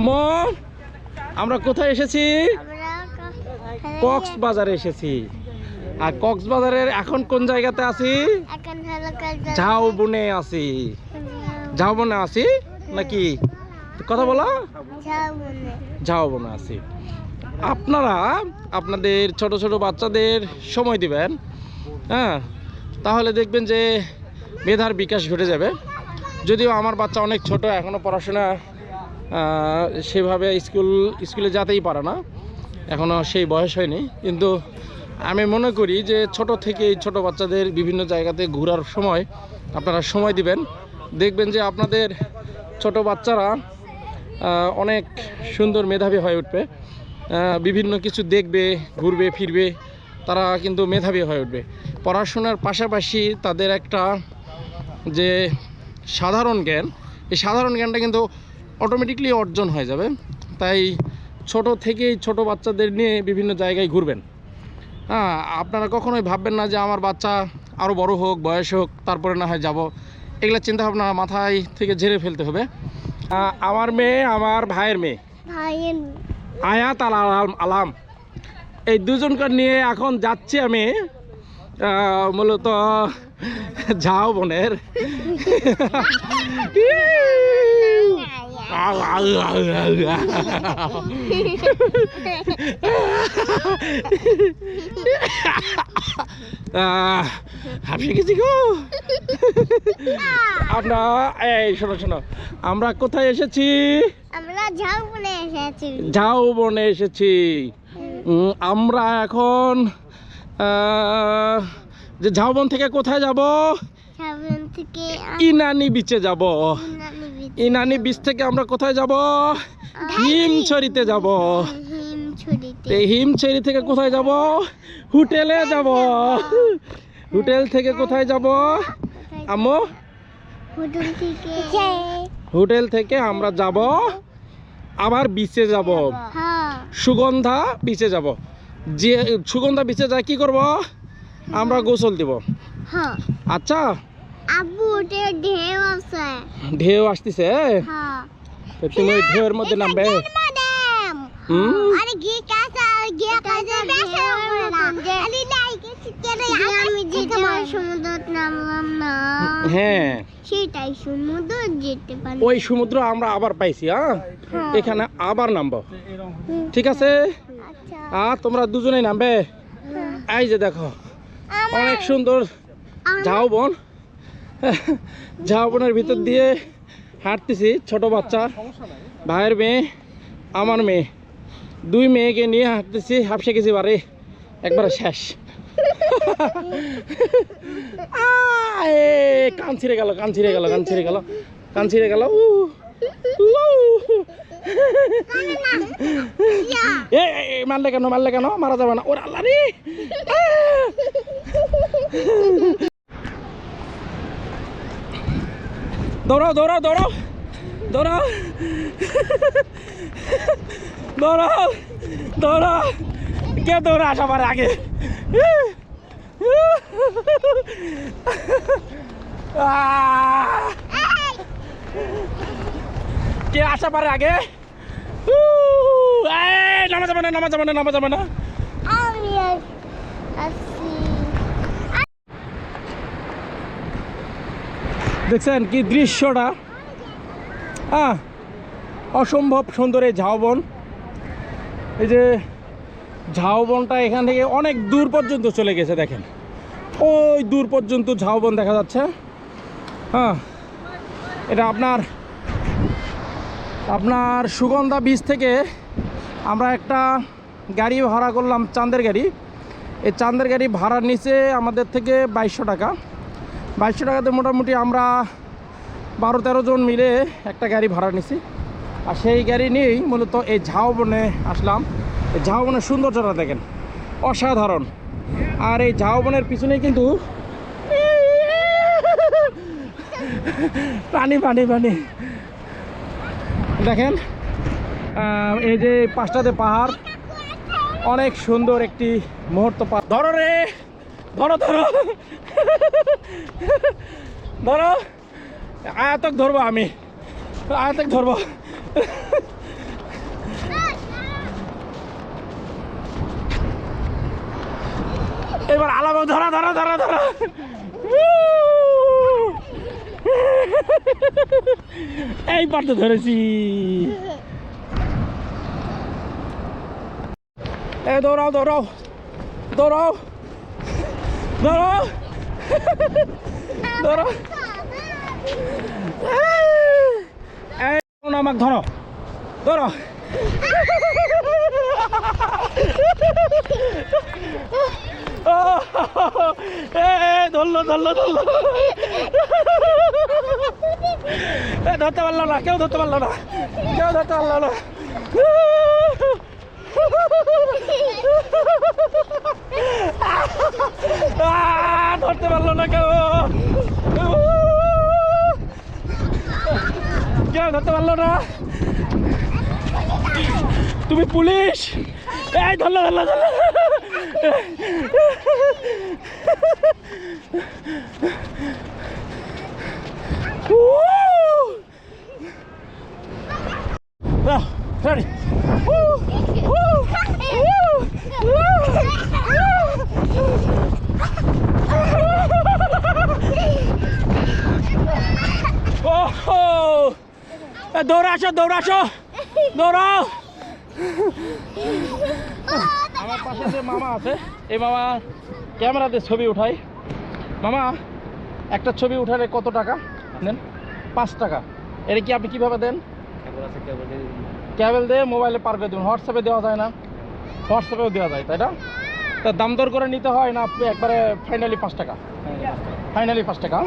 আম্মু, আমরা কোথায় এসেছি? কক্সবাজারে এসেছি। আর কক্সবাজারের এখন কোন জায়গাতে আছি? এখন হলো কলকাতা ঝাউ বনে আছি। ঝাউ বনে আছি নাকি? কথা বলো। ঝাউবনে ঝাউ বনে আছি। আপনারা আপনাদের ছোট ছোট বাচ্চাদের সময় দিবেন হ্যাঁ? তাহলে দেখবেন যে মেধার বিকাশ ঘটে যাবে। যদিও আমার বাচ্চা অনেক ছোট এখনও পড়াশোনা সেভাবে স্কুল, স্কুলে যেতেই পারে না। এখনও সেই বয়স হয়নি। কিন্তু আমি মনে করি যে ছোট থেকে ছোট বাচ্চাদের বিভিন্ন জায়গাতে ঘোরার সময় আপনারা সময় দিবেন। দেখবেন যে আপনাদের ছোট বাচ্চারা অনেক সুন্দর মেধাবী হয়ে উঠবে। বিভিন্ন কিছু দেখবে, ঘুরবে, ফিরবে, তারা কিন্তু মেধাবী হয়ে উঠবে। পড়াশোনার পাশাপাশি তাদের একটা যে সাধারণ জ্ঞান, এই সাধারণ জ্ঞানটা কিন্তু অটোমেটিকলি অর্জন হয়ে যাবে। তাই ছোট থেকেই ছোট বাচ্চাদের নিয়ে বিভিন্ন জায়গায় ঘুরবেন। হ্যাঁ আপনারা কখনোই ভাববেন না যে আমার বাচ্চা আরও বড় হোক বয়স হোক তারপরে না হয় যাব। এগুলো চিন্তাভাবনা মাথায় থেকে ঝেড়ে ফেলতে হবে। আমার মেয়ে আমার ভাইয়ের মেয়ে। আয়াত আল আলাম আলাম। এই দুজনকে নিয়ে এখন যাচ্ছি আমি মূলত ঝাও বনের গেছি গো আমরা এই শোনো শোনো। আমরা কোথায় এসেছি? আমরা ঝাউবনে এসেছি। ঝাউ বনে এসেছি আমরা এখন যে ঝাউবন থেকে কোথায় যাব? ঝাউবন থেকে ইনানি বিচে যাব। ইনানি বিচ থেকে আমরা কোথায় যাব? হিমছড়িতে যাব। হিমছড়ি থেকে কোথায় যাব? হোটেলে যাব। হোটেল থেকে কোথায় যাব? আম্মু? হোটেল থেকে। আমরা যাব। আবার বিচে যাব। হ্যাঁ। সুগন্ধা বিচে যাব। যে সুগন্ধা বিচে যায় কি করব? আমরা গোসল দিব। হ্যাঁ। আচ্ছা। আব্বু ওটা ঢেউ আছে ঢেউ আসতেছে হ্যাঁ। তুমি ওই ঢেউয়ের মধ্যে নামবে আরে গে কাঁচা গে কাঁচা বেশা আরে নাই কে আমি যে তোমার সমুদ্র নামলাম না। হ্যাঁ। সেটাই সমুদ্র যেতে পারি ওই সমুদ্র আমরা আবার পাইছি হ্যাঁ হ্যাঁ। এখানে আবার নামবো। ঠিক আছে? আচ্ছা। আর তোমরা দুজনেই নামবে? এই যে দেখো অনেক সুন্দর ঝাউবন। ঝাউবনের ভিতর দিয়ে হাঁটতেছি ছোট বাচ্চা ভাইয়ের মেয়ে আমার মেয়ে। দুই মেয়েকে নিয়ে হাঁটতেছি হাফসে গেছি বারে একবারে শেষ। কান ছিঁড়ে গেল কান ছিঁড়ে গেল কান ছিঁড়ে গেল কান ছিঁড়ে গেল উ, মারলে কেন মারলে কেন? মারা যাবে না। ওর আল্লাহ রে আহ! দৌড়াও দৌড়াও দৌড়াও দৌড়াও দৌড়াও দৌড়াও কে দৌড়া সবার আগে! কে আসা পারে আগে! নামা যাবে না, নামা যাবে না, নামা যাবে না আমি আসি দেখছেন কি দৃশ্যটা? হ্যাঁ অসম্ভব সুন্দর এই ঝাউবন। এই যে ঝাউবনটা এখান থেকে অনেক দূর পর্যন্ত চলে গেছে, দেখেন। ওই দূর পর্যন্ত ঝাউবন দেখা যাচ্ছে। হ্যাঁ এটা আপনার আপনার সুগন্ধা বীজ থেকে আমরা একটা গাড়ি ভাড়া করলাম, চাঁদের গাড়ি। এই চাঁদের গাড়ি ভাড়ার নিচে আমাদের থেকে বাইশশো টাকা। বাইশশো টাকাতে মোটামুটি আমরা বারো তেরো জন মিলে একটা গাড়ি ভাড়া নিছি। আর সেই গাড়ি নিয়েই মূলত এই ঝাউবনে আসলাম। এই ঝাউবনের সৌন্দর্যটা দেখেন, অসাধারণ। আর এই ঝাউবনের পিছনে কিন্তু পানি পানি পানি। দেখেন এই যে পাঁচটাতে পাহাড়, অনেক সুন্দর একটি মুহূর্ত ধরো রে! ধরো ধরো। ধরো। আয়াতক ধরবো আমি। আয়াতক ধরবো। এবার আলামা ধরা ধরা ধরা ধরা। এইবার তো ধরেছি। এ, দৌড়াও দৌড়াও। দৌড়াও। দৌড়াও দৌড়াও এই আমাকে ধরো। ধরো। এ ধরলো ধরলো ধরলো। ধরতে পারল না কেউ ধরতে পারল না। কেউ ধরতে পারল না। আহ, ধরতে পারল না কেউ। কেউ ধরতে পারল না। তুমি পুলিশ? এই, ধরলো ধরলো ধরলো। Ready? দৌড়া আসো দৌড়া আসো। দৌড়াও আমার পাশে যে মামা আছে এই মামা ক্যামেরাতে ছবি উঠাই মামা একটা ছবি উঠালে কত টাকা? দেন পাঁচ টাকা। এটা কি আপনি কীভাবে দেন? ক্যাবেল দিয়ে মোবাইলে পারবে দেবেন হোয়াটসঅ্যাপে দেওয়া যায় না। হোয়াটসঅ্যাপেও দেওয়া যায় তাই না? তা দাম দর করে নিতে হয় না আপনি একবারে ফাইনালি পাঁচ টাকা? ফাইনালি পাঁচ টাকা।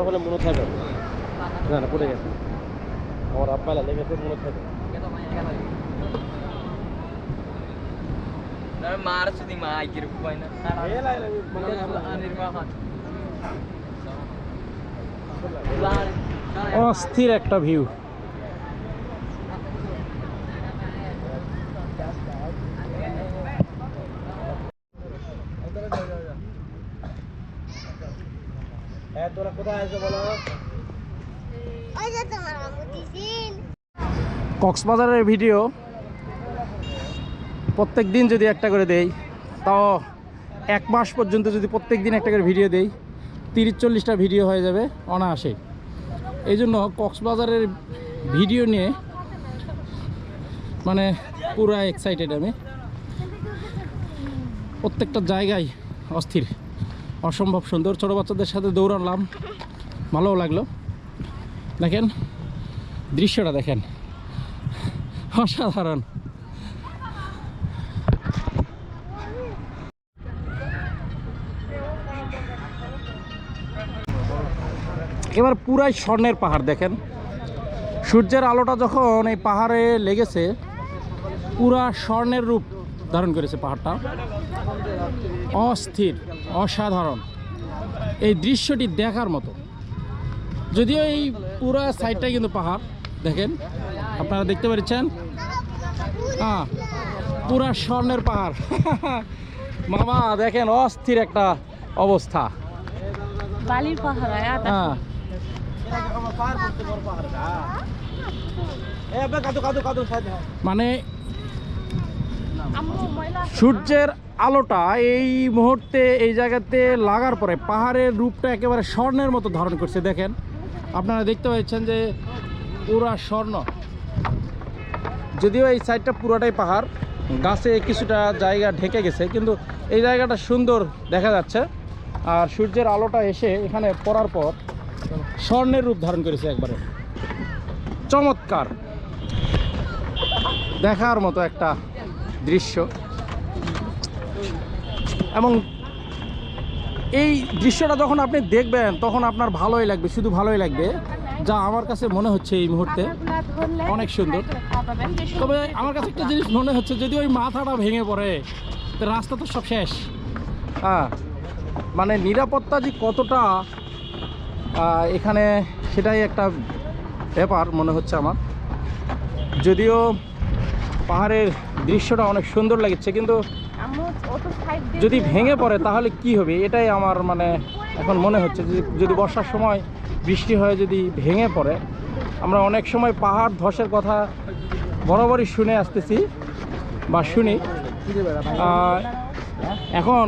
বড় হলে মনে থাকবে। না না পড়ে গেছে। আমার আব্বালা লেগেছে মনে থাকবে। মা আইকির না। অস্থির একটা ভিউ তোরা কোথায় আছে বলো ওই যে তোমার আম্মু দিছিল কক্সবাজারের ভিডিও প্রত্যেক দিন যদি একটা করে দেই, তাও এক মাস পর্যন্ত যদি প্রত্যেক দিন একটা করে ভিডিও দেই, তিরিশ চল্লিশটা ভিডিও হয়ে যাবে অনায়াসে। এই জন্য কক্সবাজারের ভিডিও নিয়ে মানে পুরো এক্সাইটেড আমি। প্রত্যেকটা জায়গায় অস্থির, অসম্ভব সুন্দর। ছোটো বাচ্চাদের সাথে দৌড়ালাম, ভালোও লাগল। দেখেন, দৃশ্যটা দেখেন। অসাধারণ। এবার পুরাই স্বর্ণের পাহাড় দেখেন। সূর্যের আলোটা যখন এই পাহাড়ে লেগেছে, পুরা স্বর্ণের রূপ ধারণ করেছে পাহাড়টা। অস্থির, অসাধারণ। এই দৃশ্যটি দেখার মতো। যদিও এই পুরা সাইডটাই কিন্তু পাহাড়, দেখেন। আপনারা দেখতে পাচ্ছেন হ্যাঁ পুরা স্বর্ণের পাহাড়। মামা দেখেন অস্থির একটা অবস্থা। বালির পাহাড় হ্যাঁ। মানে সূর্যের আলোটা এই মুহূর্তে এই জায়গাতে লাগার পরে পাহাড়ের রূপটা একেবারে স্বর্ণের মতো ধারণ করছে। দেখেন আপনারা দেখতে পাচ্ছেন যে পুরা স্বর্ণ। যদিও এই সাইডটা পুরোটাই পাহাড়, গাছে কিছুটা জায়গা ঢেকে গেছে, কিন্তু এই জায়গাটা সুন্দর দেখা যাচ্ছে। আর সূর্যের আলোটা এসে এখানে পড়ার পর স্বর্ণের রূপ ধারণ করেছে একবারে। চমৎকার। দেখার মতো একটা দৃশ্য। এবং এই দৃশ্যটা যখন আপনি দেখবেন, তখন আপনার ভালোই লাগবে, শুধু ভালোই লাগবে। যা আমার কাছে মনে হচ্ছে এই মুহূর্তে অনেক সুন্দর। তবে আমার কাছে একটা জিনিস মনে হচ্ছে যদি ওই মাথাটা ভেঙে পড়ে তো রাস্তা তো সব শেষ। হ্যাঁ মানে নিরাপত্তা যে কতটা এখানে সেটাই একটা ব্যাপার মনে হচ্ছে আমার। যদিও পাহাড়ের দৃশ্যটা অনেক সুন্দর লাগছে কিন্তু যদি ভেঙে পড়ে তাহলে কি হবে? এটাই আমার মানে এখন মনে হচ্ছে যে যদি বর্ষার সময় বৃষ্টি হয়ে যদি ভেঙে পড়ে, আমরা অনেক সময় পাহাড় ধসের কথা বরাবরই শুনে আসতেছি বা শুনি। এখন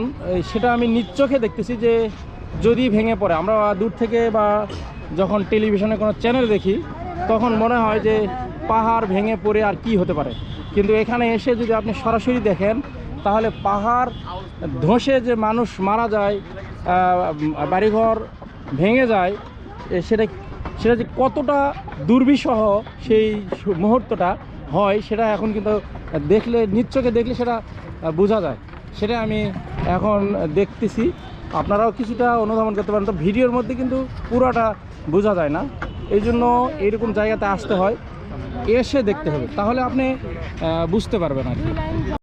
সেটা আমি নিজ চোখে দেখতেছি যে যদি ভেঙে পড়ে, আমরা দূর থেকে বা যখন টেলিভিশনে কোনো চ্যানেল দেখি, তখন মনে হয় যে পাহাড় ভেঙে পড়ে আর কি হতে পারে। কিন্তু এখানে এসে যদি আপনি সরাসরি দেখেন, তাহলে পাহাড় ধসে যে মানুষ মারা যায় বাড়িঘর ভেঙে যায় সেটা সেটা যে কতটা দুর্বিষহ সেই মুহূর্তটা হয়, সেটা এখন কিন্তু দেখলে নিচ্চকে দেখলে সেটা বোঝা যায়। সেটা আমি এখন দেখতেছি। আপনারাও কিছুটা অনুধাবন করতে পারেন। তো ভিডিওর মধ্যে কিন্তু পুরোটা বোঝা যায় না। এই জন্য এইরকম জায়গাতে আসতে হয়। এসে দেখতে হবে। তাহলে আপনি বুঝতে পারবেন আর